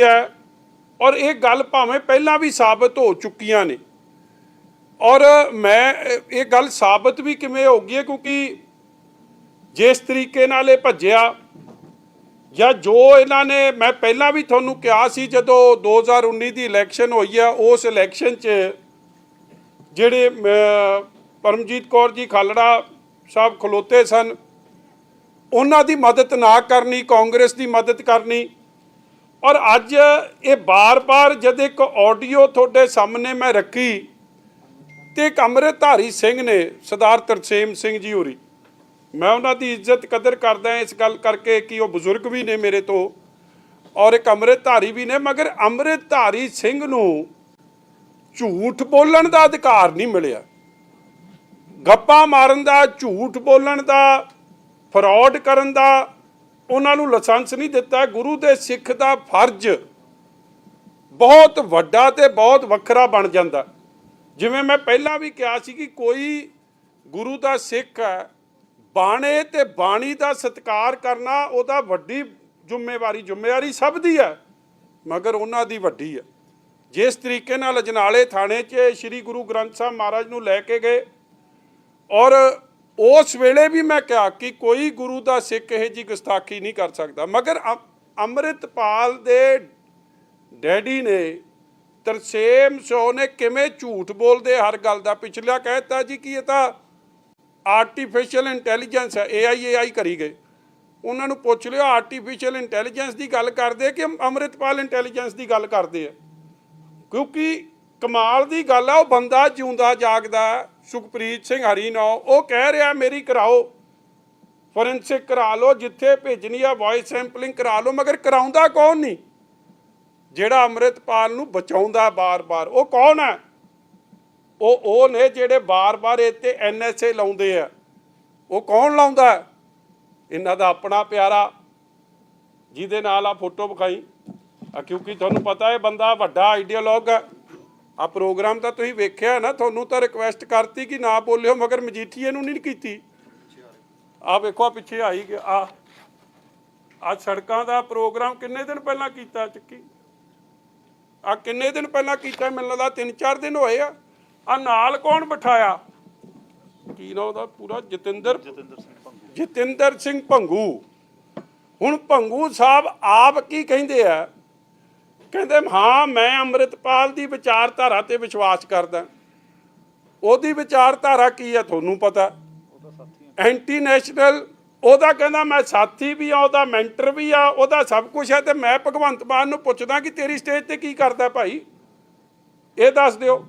ਹੈ ਔਰ ਇਹ ਗੱਲ ਭਾਵੇਂ ਪਹਿਲਾਂ ਵੀ ਸਾਬਤ ਹੋ ਚੁੱਕੀਆਂ ਨੇ। ਔਰ ਮੈਂ ਇਹ- ਗੱਲ ਸਾਬਤ ਵੀ ਕਿਵੇਂ ਹੋ ਗਈ ਹੈ ਕਿਉਂਕਿ ਜਿਸ ਤਰੀਕੇ ਨਾਲ ਇਹ ਭੱਜਿਆ ਜਾਂ ਜੋ ਇਹਨਾਂ ਨੇ, ਮੈਂ ਪਹਿਲਾਂ ਵੀ ਤੁਹਾਨੂੰ ਕਿਹਾ ਸੀ ਜਦੋਂ 2019 ਦੀ ਇਲੈਕਸ਼ਨ ਹੋਈ ਆ, ਉਸ ਇਲੈਕਸ਼ਨ 'ਚ ਜਿਹੜੇ ਪਰਮਜੀਤ ਕੌਰ ਜੀ ਖਾਲੜਾ ਸਾਹਿਬ ਖਲੋਤੇ ਸਨ, ਉਹਨਾਂ ਦੀ ਮਦਦ ਨਾ ਕਰਨੀ, ਕਾਂਗਰਸ ਦੀ ਮਦਦ ਕਰਨੀ ਔਰ ਅੱਜ ਇਹ ਬਾਰ-ਬਾਰ ਜਦ ਇੱਕ ਆਡੀਓ ਤੁਹਾਡੇ ਸਾਹਮਣੇ ਮੈਂ ਰੱਖੀ ਤੇ ਇੱਕ ਅੰਮ੍ਰਿਤਧਾਰੀ ਸਿੰਘ ਨੇ, ਸਰਦਾਰ ਤਰਸੇਮ ਸਿੰਘ ਜੀ ਹੋਰੀ, ਮੈਂ ਉਹਨਾਂ ਦੀ ਇੱਜ਼ਤ ਕਦਰ ਕਰਦਾ ਇਸ ਗੱਲ ਕਰਕੇ ਕਿ ਉਹ ਬਜ਼ੁਰਗ ਵੀ ਨੇ ਮੇਰੇ ਤੋਂ ਔਰ ਇੱਕ ਅੰਮ੍ਰਿਤਧਾਰੀ ਵੀ ਨੇ, ਮਗਰ ਅੰਮ੍ਰਿਤਧਾਰੀ ਸਿੰਘ ਨੂੰ ਝੂਠ ਬੋਲਣ ਦਾ ਅਧਿਕਾਰ ਨਹੀਂ ਮਿਲਿਆ। ਗੱਪਾਂ ਮਾਰਨ ਦਾ, ਝੂਠ ਬੋਲਣ ਦਾ, ਫਰਾਡ ਕਰਨ ਦਾ ਉਹਨਾਂ ਨੂੰ ਲਾਇਸੈਂਸ ਨਹੀਂ ਦਿੱਤਾ। ਗੁਰੂ ਦੇ ਸਿੱਖ ਦਾ ਫਰਜ਼ ਬਹੁਤ ਵੱਡਾ ਤੇ ਬਹੁਤ ਵੱਖਰਾ ਬਣ ਜਾਂਦਾ। ਜਿਵੇਂ ਮੈਂ ਪਹਿਲਾਂ ਵੀ ਕਿਹਾ ਸੀ ਕਿ ਕੋਈ ਗੁਰੂ ਦਾ ਸਿੱਖ ਹੈ, ਬਾਣੇ ਤੇ ਬਾਣੀ ਦਾ ਸਤਿਕਾਰ ਕਰਨਾ ਉਹਦਾ ਵੱਡੀ ਜ਼ਿੰਮੇਵਾਰੀ ਜ਼ਿੰਮੇਵਾਰੀ ਸਭ ਦੀ ਹੈ, ਮਗਰ ਉਹਨਾਂ ਦੀ ਵੱਡੀ ਹੈ। ਜਿਸ ਤਰੀਕੇ ਨਾਲ ਅਜਨਾਲੇ ਥਾਣੇ 'ਚ ਸ੍ਰੀ ਗੁਰੂ ਗ੍ਰੰਥ ਸਾਹਿਬ ਮਹਾਰਾਜ ਨੂੰ ਲੈ ਕੇ ਗਏ ਔਰ ਉਸ ਵੇਲੇ ਵੀ ਮੈਂ ਕਿਹਾ ਕਿ ਕੋਈ ਗੁਰੂ ਦਾ ਸਿੱਖ ਇਹ ਜੀ ਗੁਸਤਾਖੀ ਨਹੀਂ ਕਰ ਸਕਦਾ। ਮਗਰ ਅ- ਅੰਮ੍ਰਿਤਪਾਲ ਦੇ ਡੈਡੀ ਨੇ ਤਰਸੇਮ ਸੋ ਨੇ ਕਿਵੇਂ ਝੂਠ ਬੋਲਦੇ ਹਰ ਗੱਲ ਦਾ ਪਿਛਲਾ ਕਹਿਤਾ ਜੀ ਕਿ ਇਹ ਤਾਂ ਆਰਟੀਫੀਸ਼ੀਅਲ ਇੰਟੈਲੀਜੈਂਸ ਹੈ ਏਆਈ ਏਆਈ ਕਰੀ ਗਏ। ਉਹਨਾਂ ਨੂੰ ਪੁੱਛ ਲਿਓ ਆਰਟੀਫੀਸ਼ੀਅਲ ਇੰਟੈਲੀਜੈਂਸ ਦੀ ਗੱਲ ਕਰਦੇ ਕਿ ਅੰਮ੍ਰਿਤਪਾਲ ਇੰਟੈਲੀਜੈਂਸ ਦੀ ਗੱਲ ਕਰਦੇ ਆ? ਕਿਉਂਕਿ ਕਮਾਲ ਦੀ ਗੱਲ ਆ, ਉਹ ਬੰਦਾ ਜਿਉਂਦਾ, ਜਾਗਦਾ, ਸੁਖਪ੍ਰੀਤ ਸਿੰਘ ਹਰੀਨੌ, ਉਹ ਕਹਿ ਰਿਹਾ, ਮੇਰੀ ਕਰਾਓ ਫੋਰੈਂਸਿਕ ਕਰਾ ਲਓ, ਜਿੱਥੇ ਭੇਜਣੀ ਆ ਵਾਇਸ ਸੈਂਪਲਿੰਗ ਕਰਾ ਲਓ, ਮਗਰ ਕਰਾਉਂਦਾ ਕੌਣ ਨਹੀਂ? ਜਿਹੜਾ ਅੰਮ੍ਰਿਤਪਾਲ ਨੂੰ ਬਚਾਉਂਦਾ ਬਾਰ-ਬਾਰ, ਉਹ ਕੌਣ ਹੈ ਉਹ ਉਹ ਨੇ ਜਿਹੜੇ ਬਾਰ-ਬਾਰ ਇੱਥੇ ਐਨਐਸਏ ਲਾਉਂਦੇ ਆ, ਉਹ ਕੌਣ ਲਾਉਂਦਾ? ਇਹਨਾਂ ਦਾ ਆਪਣਾ ਪਿਆਰਾ, ਜਿਹਦੇ ਨਾਲ ਆ ਫੋਟੋ ਵਿਖਾਈ। ਕਿਉਂਕਿ ਤੁਹਾਨੂੰ ਪਤਾ ਹੈ ਬੰਦਾ ਵੱਡਾ ਆਈਡੀਓਲੋਗ ਹੈ ਆ ਪ੍ਰੋਗਰਾਮ ਤਾਂ ਤੁਸੀਂ ਵੇਖਿਆ ਨਾ ਤੁਹਾਨੂੰ ਤਾਂ ਰਿਕੁਐਸਟ ਕਰਤੀ ਕਿ ਨਾ ਬੋਲਿਓ ਮਗਰ ਮਜੀਠੀਏ ਨੂੰ ਨਹੀਂ ਕੀਤੀ। ਆ ਵੇਖੋ ਆ ਪਿੱਛੇ ਆਈ ਆ ਆ ਸੜਕਾਂ ਦਾ ਪ੍ਰੋਗਰਾਮ ਕਿੰਨੇ ਦਿਨ ਪਹਿਲਾਂ ਕੀਤਾ ਚੱਕੀ? ਆ ਕਿੰਨੇ ਦਿਨ ਪਹਿਲਾਂ ਕੀਤਾ ਮੈਨੂੰ ਲੱਗਦਾ 3-4 ਦਿਨ ਹੋਏ ਆ। ਆ ਨਾਲ ਕੌਣ ਬਿਠਾਇਆ? ਕੀ ਨਾਮ ਉਹਦਾ ਪੂਰਾ? ਜਤਿੰਦਰ ਜਤਿੰਦਰ ਸਿੰਘ ਭੰਗੂ। ਹੁਣ ਭੰਗੂ ਸਾਹਿਬ ਆਪ ਕੀ ਕਹਿੰਦੇ ਆ? ਕਹਿੰਦੇ ਹਾਂ, ਮੈਂ ਅੰਮ੍ਰਿਤਪਾਲ ਦੀ ਵਿਚਾਰਧਾਰਾ ਤੇ ਵਿਸ਼ਵਾਸ ਕਰਦਾ। ਉਹਦੀ ਵਿਚਾਰਧਾਰਾ ਕੀ ਹੈ ਤੁਹਾਨੂੰ ਪਤਾ? ਐਂਟੀ ਨੈਸ਼ਨਲ, ਉਹਦਾ ਕਹਿੰਦਾ, ਮੈਂ ਸਾਥੀ ਵੀ ਆ, ਉਹਦਾ ਮੈਂਟਰ ਵੀ ਆ, ਉਹਦਾ ਸਭ ਕੁਝ ਹੈ ਤੇ ਮੈਂ ਭਗਵੰਤ ਮਾਨ ਨੂੰ ਪੁੱਛਦਾ ਕਿ ਤੇਰੀ ਸਟੇਜ ਤੇ ਕੀ ਕਰਦਾ ਭਾਈ? ਇਹ ਦੱਸ ਦਿਓ।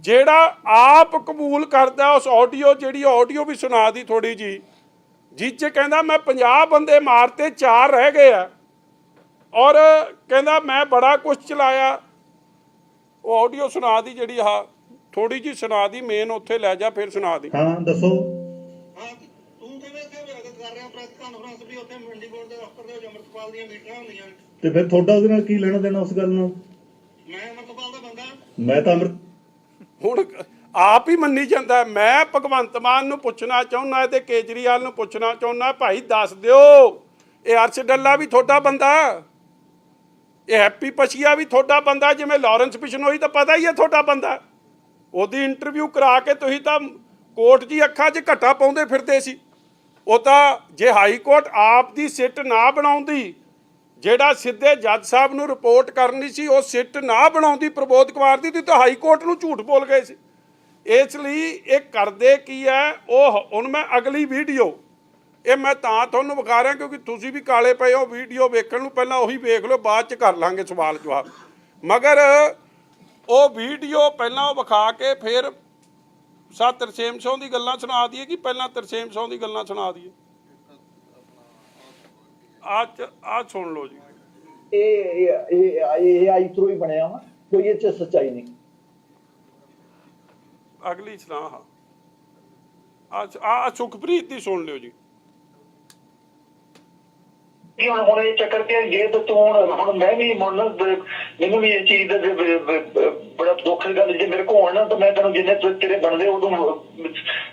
ਜਿਹੜਾ ਆਪ ਕਬੂਲ ਕਰਦਾ, ਉਸ ਆਡੀਓ ਜਿਹੜੀ ਆਡੀਓ ਵੀ ਸੁਣਾ ਦੀ ਥੋੜੀ ਜੀ ਜਿਹ 'ਚ ਕਹਿੰਦਾ, ਮੈਂ 50 ਬੰਦੇ ਮਾਰਤੇ 4 ਰਹਿ ਗਏ ਆ। ਔਰ ਕਹਿੰਦਾ ਮੈਂ ਬੜਾ ਕੁਝ ਚਲਾਇਆ। ਉਹ ਆਡੀਓ ਸੁਣਾ ਦੀ ਜਿਹੜੀ ਆ ਥੋੜੀ ਜੀ ਸੁਣਾ ਦੀ ਮੇਨ ਉੱਥੇ ਲੈ ਜਾ ਫਿਰ ਸੁਣਾ ਦੀ। ਹਾਂ ਦੱਸੋ। ਹਾਂ ਤੂੰ ਕਿਵੇਂ ਇੱਥੇ ਵਿਆਗਤ ਕਰ ਰਿਹਾ ਪ੍ਰੈਸ ਕਾਨਫਰੰਸ ਵੀ ਉੱਥੇ ਮੰਡੀ ਬੋਰਡ ਦੇ ਦਫ਼ਤਰ ਦੇ ਵਿੱਚ ਅੰਮ੍ਰਿਤਪਾਲ ਦੀਆਂ ਮੀਟਿੰਗਾਂ ਹੁੰਦੀਆਂ ਨੇ। ਤੇ ਫਿਰ ਤੁਹਾਡਾ ਉਹਦੇ ਨਾਲ ਕੀ ਲੈਣਾ ਦੇਣਾ ਉਸ ਗੱਲ ਨਾਲ? ਮੈਂ ਅੰਮ੍ਰਿਤਪਾਲ ਦਾ ਬੰਦਾ। ਮੈਂ ਤਾਂ ਅੰਮ੍ਰਿਤ ਹੁਣ ਆਪ ਹੀ ਮੰਨੀ ਜਾਂਦਾ। ਮੈਂ ਭਗਵੰਤ ਮਾਨ ਨੂੰ ਪੁੱਛਣਾ ਚਾਹੁੰਦਾ ਤੇ ਕੇਜਰੀਵਾਲ ਨੂੰ ਪੁੱਛਣਾ ਚਾਹੁੰਦਾ ਭਾਈ ਦੱਸ ਦਿਓ ਇਹ ਅਰਸ਼ ਡੱਲਾ ਵੀ ਤੁਹਾਡਾ ਬੰਦਾ ਇਹ ਹੈਪੀ ਪਛੀਆ ਵੀ ਤੁਹਾਡਾ ਬੰਦਾ, ਜਿਵੇਂ ਲਾਰੈਂਸ ਬਿਸ਼ਨੋਈ ਤਾਂ ਪਤਾ ਹੀ ਹੈ ਤੁਹਾਡਾ ਬੰਦਾ। ਉਹਦੀ ਇੰਟਰਵਿਊ ਕਰਾ ਕੇ ਤੁਸੀਂ ਤਾਂ ਕੋਰਟ ਦੀ ਅੱਖਾਂ 'ਚ ਘੱਟਾ ਪਾਉਂਦੇ ਫਿਰਦੇ ਸੀ। ਉਹ ਤਾਂ ਜੇ ਹਾਈ ਕੋਰਟ ਆਪ ਦੀ ਸਿੱਟ ਨਾ ਬਣਾਉਂਦੀ, ਜਿਹੜਾ ਸਿੱਧੇ ਜੱਜ ਸਾਹਿਬ ਨੂੰ ਰਿਪੋਰਟ ਕਰਨੀ ਸੀ, ਉਹ ਸਿੱਟ ਨਾ ਬਣਾਉਂਦੀ ਪ੍ਰਬੋਧ ਕੁਮਾਰ ਦੀ ਤਾਂ ਹਾਈ ਕੋਰਟ ਨੂੰ ਝੂਠ ਬੋਲ ਗਏ ਸੀ। ਇਸ ਲਈ ਇਹ ਕਰਦੇ ਕੀ ਹੈ, ਉਹ ਹੁਣ ਮੈਂ ਅਗਲੀ ਵੀਡੀਓ ਇਹ ਮੈਂ ਤਾਂ ਤੁਹਾਨੂੰ ਵਿਖਾ ਰਿਹਾ ਕਿਉਂਕਿ ਤੁਸੀਂ ਵੀ ਕਾਲੇ ਪਏ ਹੋ ਵੀਡੀਓ ਵੇਖਣ ਨੂੰ ਪਹਿਲਾਂ ਉਹੀ ਵੇਖ ਲਓ ਬਾਅਦ ਚ ਕਰ ਲਾਂਗੇ ਸਵਾਲ ਜਵਾਬ। ਮਗਰ ਉਹ ਵੀਡੀਓ ਪਹਿਲਾਂ ਉਹ ਵਿਖਾ ਕੇ ਫਿਰ ਸਾ ਤਰਸੇਮ ਸੌ ਦੀ ਗੱਲਾਂ ਸੁਣਾ ਦਈਏ ਕਿ ਪਹਿਲਾਂ ਤਰਸੇਮ ਸੌ ਦੀ ਗੱਲਾਂ ਸੁਣਾ ਦਈਏ? ਆ ਆ ਸੁਣ ਲਓ ਜੀ। ਇਹ ਇਹ ਇਹ ਆਈ ਥਰੂ ਹੀ ਬਣਿਆ ਵਾ ਕੋਈ ਇਹ ਚ ਸੱਚਾਈ ਨਹੀਂ। ਅਗਲੀ ਸੁਣਾ ਆ। ਆ ਸੁਖਪ੍ਰੀਤ ਦੀ ਸੁਣ ਲਿਓ ਜੀ। ਕਿ ਹੁਣ ਹੁਣ ਇਹ ਚੱਕਰ ਪਿਆ ਜੇ ਤੂੰ ਹੁਣ ਮੈਂ ਵੀ ਮੈਨੂੰ ਵੀ ਇਹ ਚੀਜ਼ ਦਾ ਬੜਾ ਦੁੱਖ ਦੀ ਗੱਲ ਜੇ ਮੇਰੇ ਕੋਲ ਹੋਣ ਤਾਂ ਮੈਂ ਤੈਨੂੰ ਜਿੰਨੇ ਤੇਰੇ ਬਣਦੇ, ਉਦੋਂ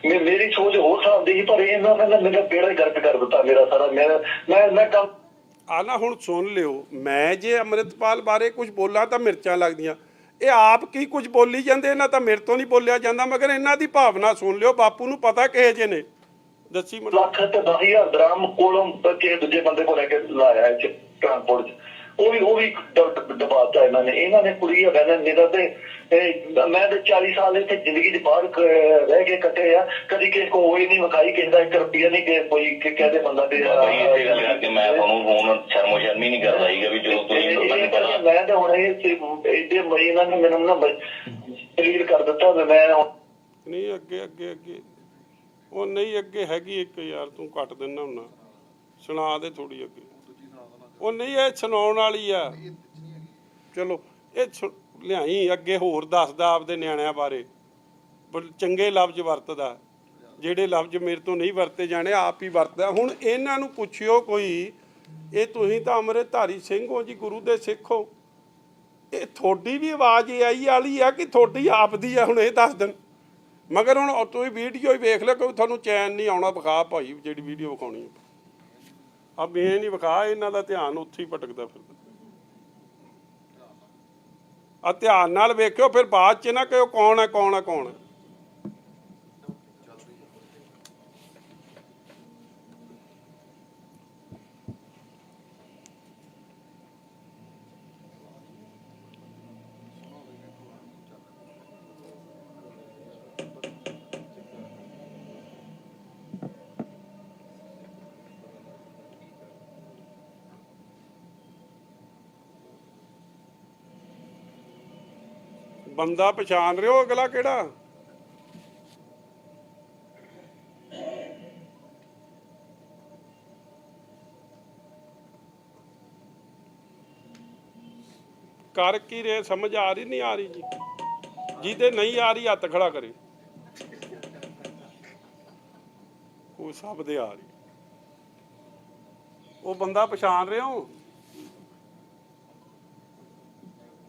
ਮੇਰੀ ਸੋਚ ਹੋਰ ਹਿਸਾਬ ਸੀ, ਪਰ ਇਹਨਾਂ ਨੇ ਮੇਰਾ ਬੇੜਾ ਹੀ ਗਰਕ ਕਰ ਦਿੱਤਾ ਮੇਰਾ ਸਾਰਾ। ਮੈਂ ਮੈਂ ਕੰਮ ਆ ਹੁਣ ਸੁਣ ਲਿਓ। ਮੈਂ ਜੇ ਅੰਮ੍ਰਿਤਪਾਲ ਬਾਰੇ ਕੁਝ ਬੋਲਾਂ, ਤਾਂ ਮਿਰਚਾਂ ਲੱਗਦੀਆਂ। ਇਹ ਆਪ ਕੀ ਕੁਝ ਬੋਲੀ ਜਾਂਦੇ, ਇਹਨਾਂ ਤਾਂ ਮੇਰੇ ਤੋਂ ਨਹੀਂ ਬੋਲਿਆ ਜਾਂਦਾ, ਮਗਰ ਇਹਨਾਂ ਦੀ ਭਾਵਨਾ ਸੁਣ ਲਿਓ। ਬਾਪੂ ਨੂੰ ਪਤਾ ਕਿਹੇ ਜੇ ਨੇ। ਦੱਸੀ ਮੈਨੂੰ। ਲੱਖ ਤੇ 10000 ਦਰਾਮ ਕੋਲੋਂ ਕਿਸੇ ਦੂਜੇ ਬੰਦੇ ਕੋਲ ਲੈ ਕੇ ਲਾਇਆ ਚ ਟਰਾਂਸਪੋਰਟ ਚ। ਉਹ ਵੀ ਉਹ ਵੀ ਦਬਾਤਾ ਇਹਨਾਂ ਨੇ। ਇਹਨਾਂ ਨੇ ਕੁੜੀ ਹੈਗਾ ਨਾ ਮੇਰਾ ਤੇ ਮੈਂ ਤੇ 40 ਸਾਲ ਇੱਥੇ ਜ਼ਿੰਦਗੀ ਦੇ ਬਾਹਰ ਕ- ਰਹਿ ਕੇ ਕੱਟੇ ਆ। ਕਦੀ ਕਿਸੇ ਕੋ ਹੋਈ ਨਹੀਂ ਵਿਖਾਈ ਕਿਸੇ ਦਾ 1 ਰੁਪਿਆ ਨਹੀਂ ਕਿ ਕੋਈ ਕਿ ਕਹਦੇ ਬੰਦਾ ਦੇ ਮੈਂ ਤੁਹਾਨੂੰ ਹੁਣ ਸ਼ਰਮੋ ਸ਼ਰਮੀ ਨਹੀਂ ਕਰਦਾ ਸੀਗਾ ਵੀ ਜਦੋਂ ਤੁਸੀਂ ਪਤਾ ਮੈਂ ਤੇ ਹੁਣ ਇਹ ਚ- ਇਹਦੇ ਮਰੀ ਇਹਨਾਂ ਨੇ ਮੈਨੂੰ ਨਾ ਕਲੀਅਰ ਕਰ ਦਿੱਤਾ ਤੇ ਮੈਂ ਨਹੀਂ ਅੱਗੇ ਅੱਗੇ ਅੱਗੇ। ਉਹ ਨਹੀਂ, ਅੱਗੇ ਹੈਗੀ ਇੱਕ ਯਾਰ ਤੂੰ ਕੱਟ ਦਿੰਦਾ ਹੁੰਨਾ। ਸੁਣਾ ਦੇ ਥੋੜੀ ਅੱਗੇ। ਉਹ ਨਹੀਂ, ਇਹ ਸੁਣਾਉਣ ਵਾਲੀ ਆ। ਚਲੋ, ਇਹ ਸੁ- ਲਿਆਈ, ਅੱਗੇ ਹੋਰ ਦੱਸਦਾ ਆਪਦੇ ਨਿਆਣਿਆਂ ਬਾਰੇ। ਬੜ- ਚੰਗੇ ਲਫ਼ਜ਼ ਵਰਤਦਾ। ਜਿਹੜੇ ਲਫ਼ਜ਼ ਮੇਰੇ ਤੋਂ ਨਹੀਂ ਵਰਤੇ ਜਾਣੇ, ਆਪ ਹੀ ਵਰਤਦਾ। ਹੁਣ ਇਹਨਾਂ ਨੂੰ ਪੁੱਛਿਓ ਕੋਈ, ਇਹ ਤੁਸੀਂ ਤਾਂ ਅੰਮ੍ਰਿਤਧਾਰੀ ਸਿੰਘ ਹੋ ਜੀ, ਗੁਰੂ ਦੇ ਸਿੱਖ ਹੋ। ਇਹ ਤੁਹਾਡੀ ਵੀ ਆਵਾਜ਼ ਇਹ ਆਈ ਵਾਲੀ ਆ ਕਿ ਤੁਹਾਡੀ ਆਪ ਦੀ ਆ? ਹੁਣ ਇਹ ਦੱਸ ਦੇਣ। ਮਗਰ ਹੁਣ ਉਹ ਤੁਸੀਂ ਵੀਡੀਓ ਹੀ ਵੇਖ ਲਿਓ ਕੋਈ ਤੁਹਾਨੂੰ ਚੈਨ ਨਹੀਂ ਆਉਣਾ, ਵਿਖਾ ਭਾਈ ਜਿਹੜੀ ਵੀਡੀਓ ਵਿਖਾਉਣੀ ਹੈ ਆ ਮੈਂ ਨਹੀਂ ਵਿਖਾ, ਇਹਨਾਂ ਦਾ ਧਿਆਨ ਉੱਥੇ ਹੀ ਭਟਕਦਾ ਫਿਰਦਾ। ਆ ਧਿਆਨ ਨਾਲ ਵੇਖਿਓ, ਫਿਰ ਬਾਅਦ ਚ ਨਾ ਕਿ ਉਹ ਕੌਣ ਹੈ ਕੌਣ ਹੈ ਕੌਣ ਹੈ ਬੰਦਾ ਪਛਾਣ ਰਹੇ ਹੋ ਅਗਲਾ ਕਿਹੜਾ? ਕਰ ਕੀ ਰਹੇ? ਸਮਝ ਆ ਰਹੀ ਨਹੀਂ ਆ ਰਹੀ ਜੀ? ਜਿਹਦੇ ਨਹੀਂ ਆ ਰਹੀ, ਹੱਥ ਖੜਾ ਕਰੇ। ਉਹ ਸਭ ਦੇ ਆ ਰਹੀ। ਉਹ ਬੰਦਾ ਪਛਾਣ ਰਹੇ ਹੋ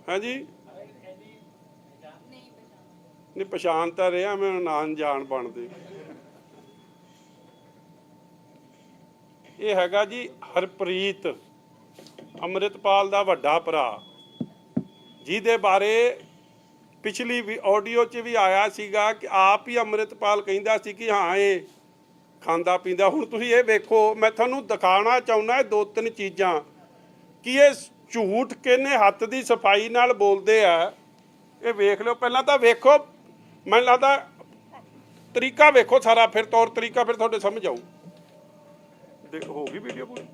ਹਾਂਜੀ ਨਹੀਂ ਪਛਾਣ ਤਾਂ ਰਿਹਾ ਮੈਂ ਨਾਂ ਜਾਣ ਬਣਦੇ। ਇਹ ਹੈਗਾ ਜੀ ਹਰਪ੍ਰੀਤ, ਅੰਮ੍ਰਿਤਪਾਲ ਦਾ ਵੱਡਾ ਭਰਾ। ਜਿਹਦੇ ਬਾਰੇ ਪਿਛਲੀ ਵੀ ਆਡੀਓ 'ਚ ਵੀ ਆਇਆ ਸੀਗਾ ਕਿ ਆਪ ਹੀ ਅੰਮ੍ਰਿਤਪਾਲ ਕਹਿੰਦਾ ਸੀ ਕਿ ਹਾਂ, ਇਹ ਖਾਂਦਾ ਪੀਂਦਾ। ਹੁਣ ਤੁਸੀਂ ਇਹ ਵੇਖੋ, ਮੈਂ ਤੁਹਾਨੂੰ ਦਿਖਾਉਣਾ ਚਾਹੁੰਦਾ ਇਹ ਦੋ ਤਿੰਨ ਚੀਜ਼ਾਂ। ਕਿ ਇਹ ਝੂਠ ਕਿੰਨੇ ਹੱਥ ਦੀ ਸਫ਼ਾਈ ਨਾਲ ਬੋਲਦੇ ਆ, ਇਹ ਵੇਖ ਲਿਓ। ਪਹਿਲਾਂ ਤਾਂ ਵੇਖੋ ਮੈਨੂੰ ਲੱਗਦਾ ਤਰੀਕਾ ਵੇਖੋ ਸਾਰਾ, ਫਿਰ ਤੌਰ ਤਰੀਕਾ ਫਿਰ ਤੁਹਾਡੇ ਸਮਝ ਆਊ ਦੇਖ, ਹੋ ਗਈ ਵੀਡੀਓ ਪੂਰੀ?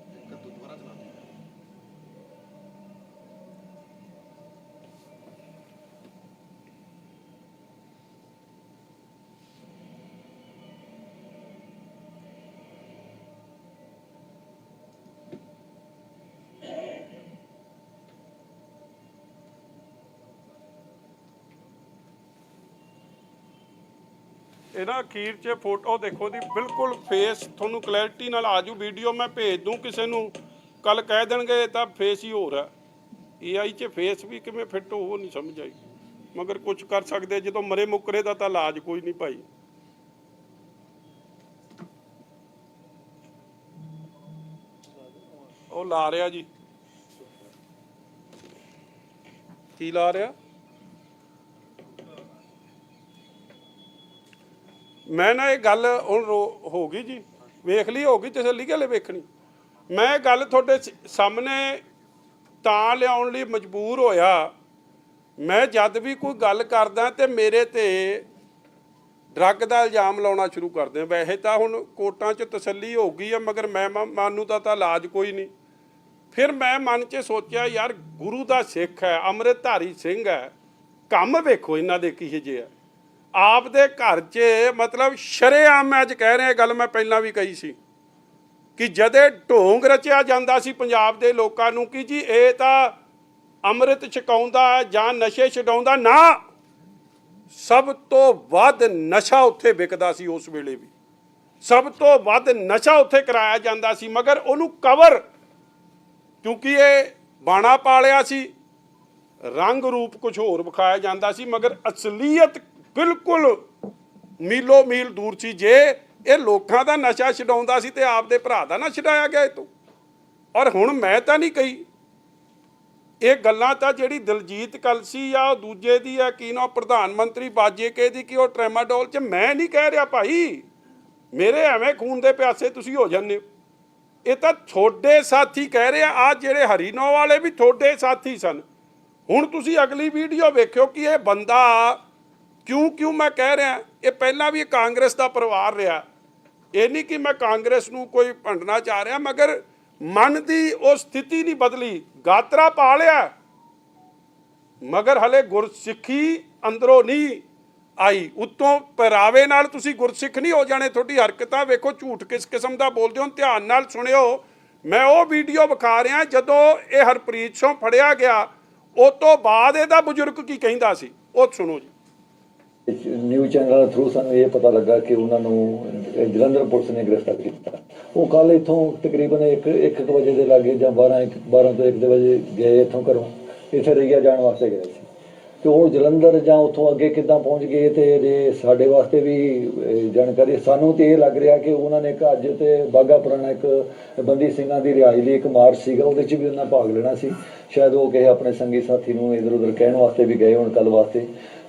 ਇਹਨਾਂ ਅਖੀਰ 'ਚ ਫੋਟੋ ਦੇਖੋ ਦੀ ਬਿਲਕੁਲ ਫੇਸ ਤੁਹਾਨੂੰ ਕਲੈਰਿਟੀ ਨਾਲ ਆਜੂ ਵੀਡੀਓ ਮੈਂ ਭੇਜ ਦੂੰ ਕਿਸੇ ਨੂੰ। ਕੱਲ ਕਹਿ ਦੇਣਗੇ ਤਾਂ ਫੇਸ ਹੀ ਹੋਰ ਹੈ। ਏਆਈ 'ਚ ਫੇਸ ਵੀ ਕਿਵੇਂ ਫਿੱਟ ਹੋ, ਉਹ ਨਹੀਂ ਸਮਝ ਆਈ। ਮਗਰ ਕੁਝ ਕਰ ਸਕਦੇ, ਜਦੋਂ ਮਰੇ ਮੁਕਰੇ ਦਾ ਤਾਂ ਇਲਾਜ ਕੋਈ ਨਹੀਂ ਭਾਈ। ਉਹ ਲਾ ਰਿਹਾ ਜੀ। ਕੀ ਲਾ ਰਿਹਾ? ਮੈਂ ਨਾ ਇਹ ਗੱਲ ਹੁਣ ਰੋ- ਹੋ ਗਈ ਜੀ। ਵੇਖ ਲਈ, ਹੋ ਗਈ ਤਸੱਲੀ ਕਿਲੇ ਵੇਖਣੀ। ਮੈਂ ਇਹ ਗੱਲ ਤੁਹਾਡੇ ਸ- ਸਾਹਮਣੇ ਤਾਂ ਲਿਆਉਣ ਲਈ ਮਜਬੂਰ ਹੋਇਆ। ਮੈਂ ਜਦ ਵੀ ਕੋਈ ਗੱਲ ਕਰਦਾ ਤੇ ਮੇਰੇ ਤੇ ਡਰੱਗ ਦਾ ਇਲਜ਼ਾਮ ਲਾਉਣਾ ਸ਼ੁਰੂ ਕਰਦੇ ਵੈਸੇ ਤਾਂ ਹੁਣ ਕੋਰਟਾਂ 'ਚ ਤਸੱਲੀ ਹੋ ਗਈ ਆ, ਮਗਰ ਮੈਂ ਮ- ਮਾਨੂੰ ਦਾ ਤਾਂ ਇਲਾਜ ਕੋਈ ਨਹੀਂ। ਫਿਰ ਮੈਂ ਮਨ 'ਚ ਸੋਚਿਆ, ਯਾਰ ਗੁਰੂ ਦਾ ਸਿੱਖ ਹੈ, ਅੰਮ੍ਰਿਤਧਾਰੀ ਸਿੰਘ ਹੈ। ਕੰਮ ਵੇਖੋ ਇਹਨਾਂ ਦੇ ਕਿਹੋ ਜਿਹੇ ਹੈ ਆਪ ਦੇ ਘਰ 'ਚ ਮਤਲਬ ਸ਼ਰੇਆਮ ਮੈਂ ਅੱਜ ਕਹਿ ਰਿਹਾ ਗੱਲ ਮੈਂ ਪਹਿਲਾਂ ਵੀ ਕਹੀ ਸੀ ਕਿ ਜਦੇ ਢੋਂਗ ਰਚਿਆ ਜਾਂਦਾ ਸੀ ਪੰਜਾਬ ਦੇ ਲੋਕਾਂ ਨੂੰ ਕਿ ਜੀ ਇਹ ਤਾਂ ਅੰਮ੍ਰਿਤ ਛਕਾਉਂਦਾ ਹੈ ਜਾਂ ਨਸ਼ੇ ਛਡਾਉਂਦਾ, ਨਾ। ਸਭ ਤੋਂ ਵੱਧ ਨਸ਼ਾ ਉੱਥੇ ਵਿਕਦਾ ਸੀ ਉਸ ਵੇਲੇ ਵੀ। ਸਭ ਤੋਂ ਵੱਧ ਨਸ਼ਾ ਉੱਥੇ ਕਰਾਇਆ ਜਾਂਦਾ ਸੀ, ਮਗਰ ਉਹਨੂੰ ਕਵਰ ਕਿਉਂਕਿ ਇਹ ਬਾਣਾ ਪਾਲਿਆ ਸੀ, ਰੰਗ ਰੂਪ ਕੁਝ ਹੋਰ ਵਿਖਾਇਆ ਜਾਂਦਾ ਸੀ, ਮਗਰ ਅਸਲੀਅਤ ਬਿਲਕੁਲ ਮੀਲੋ ਮੀਲ ਦੂਰ ਸੀ ਜੇ ਇਹ ਲੋਕਾਂ ਦਾ ਨਸ਼ਾ ਛਡਾਉਂਦਾ ਸੀ ਤੇ ਆਪਦੇ ਭਰਾ ਦਾ ਨਾ ਛਡਾਇਆ ਗਿਆ ਇਹ ਤੋਂ ਔਰ ਹੁਣ ਮੈਂ ਤਾਂ ਨਹੀਂ ਕਹੀ। ਇਹ ਗੱਲਾਂ ਤਾਂ ਜਿਹੜੀ ਦਲਜੀਤ ਕਲਸੀ ਆ ਉਹ ਦੂਜੇ ਦੀ ਆ, ਕੀ ਨਾ ਪ੍ਰਧਾਨ ਮੰਤਰੀ ਬਾਜੇ ਕੇ ਦੀ, ਕਿ ਉਹ ਟ੍ਰੈਮਾਡੋਲ ਚ ਮੈਂ ਨਹੀਂ ਕਹਿ ਰਿਹਾ ਭਾਈ। ਮੇਰੇ ਐਵੇਂ ਖੂਨ ਦੇ ਪਿਆਸੇ ਤੁਸੀਂ ਹੋ ਜਾਂਦੇ ਹੋ। ਇਹ ਤਾਂ ਤੁਹਾਡੇ ਸਾਥੀ ਕਹਿ ਰਿਹਾ ਆ ਆ ਜਿਹੜੇ ਹਰੀਨੋ ਵਾਲੇ ਵੀ ਤੁਹਾਡੇ ਸਾਥੀ ਸਨ। ਹੁਣ ਤੁਸੀਂ ਅਗਲੀ ਵੀਡੀਓ ਵੇਖਿਓ ਕਿ ਇਹ ਬੰਦਾ ਕਿਉਂ ਕਿਉਂ ਮੈਂ ਕਹਿ ਰਿਹਾ? ਇਹ ਪਹਿਲਾਂ ਵੀ ਇਹ ਕਾਂਗਰਸ ਦਾ ਪਰਿਵਾਰ ਰਿਹਾ। ਇਹ ਨਹੀਂ ਕਿ ਮੈਂ ਕਾਂਗਰਸ ਨੂੰ ਕੋਈ ਭੰਡਣਾ ਚਾਹ ਰਿਹਾ, ਮਗਰ ਮਨ ਦੀ ਉਹ ਸਥਿਤੀ ਨਹੀਂ ਬਦਲੀ। ਗਾਤਰਾ ਪਾ ਲਿਆ। ਮਗਰ ਹਲੇ ਗੁਰਸਿੱਖੀ ਅੰਦਰੋਂ ਨਹੀਂ ਆਈ। ਉਤੋਂ ਪਹਿਰਾਵੇ ਨਾਲ ਤੁਸੀਂ ਗੁਰਸਿੱਖ ਨਹੀਂ ਹੋ ਜਾਣੇ। ਤੁਹਾਡੀ ਹਰਕਤਾਂ ਵੇਖੋ, ਝੂਠ ਕਿਸ ਕਿਸਮ ਦਾ ਬੋਲਦੇ ਹੋ। ਧਿਆਨ ਨਾਲ ਸੁਣਿਓ। ਮੈਂ ਉਹ ਵੀਡੀਓ ਵਿਖਾ ਰਿਹਾ ਜਦੋਂ ਇਹ ਹਰਪ੍ਰੀਤ ਸਿੰਘ ਫੜਿਆ ਗਿਆ। ਉਹ ਤੋਂ ਬਾਅਦ ਇਹਦਾ ਬਜ਼ੁਰਗ ਕੀ ਕਹਿੰਦਾ ਸੀ? ਉਹ ਸੁਣੋ ਜੀ। ਨਿਊਜ਼ ਚੈਨਲ ਥਰੂ ਸਾਨੂੰ ਇਹ ਪਤਾ ਲੱਗਾ ਕਿ ਉਹਨਾਂ ਨੂੰ ਜਲੰਧਰ ਪੁਲਿਸ ਨੇ ਗ੍ਰਿਫਤਾਰ ਕੀਤਾ। ਉਹ ਕੱਲ ਇੱਥੋਂ ਤਕਰੀਬਨ 1 1 ਵਜੇ ਦੇ ਲਾਗੇ ਜਾਂ 12 ਇੱਕ- 12 ਤੋਂ 1 ਦੇ ਵਜੇ ਗਏ ਇੱਥੋਂ ਘਰੋਂ। ਇੱਥੇ ਰਈਆ ਜਾਣ ਵਾਸਤੇ ਗਏ ਸੀ। ਤੇ ਉਹ ਜਲੰਧਰ ਜਾਂ ਉੱਥੋਂ ਅੱਗੇ ਕਿੱਦਾਂ ਪਹੁੰਚ ਗਏ ਤੇ ਜੇ ਸਾਡੇ ਵਾਸਤੇ ਵੀ ਜਾਣਕਾਰੀ, ਸਾਨੂੰ ਤੇ ਇਹ ਲੱਗ ਰਿਹਾ ਕਿ ਉਹਨਾਂ ਨੇ ਇੱਕ ਅੱਜ ਤੇ ਬਾਗਾ ਪੁਰਾਣਾ ਇੱਕ ਬੰਦੀ ਸਿੰਘਾਂ ਦੀ ਰਿਹਾਈ ਲਈ ਇੱਕ ਮਾਰਚ ਸੀਗਾ, ਉਹਦੇ 'ਚ ਵੀ ਉਹਨਾਂ ਭਾਗ ਲੈਣਾ ਸੀ। ਸ਼ਾਇਦ ਉਹ ਕਿਸੇ ਆਪਣੇ ਸੰਗੀ ਸਾਥੀ ਨੂੰ ਇਧਰ ਉਧਰ ਕਹਿਣ ਵਾਸਤੇ ਵੀ ਗਏ ਹੋਣ ਕੱਲ ਵਾਸਤੇ।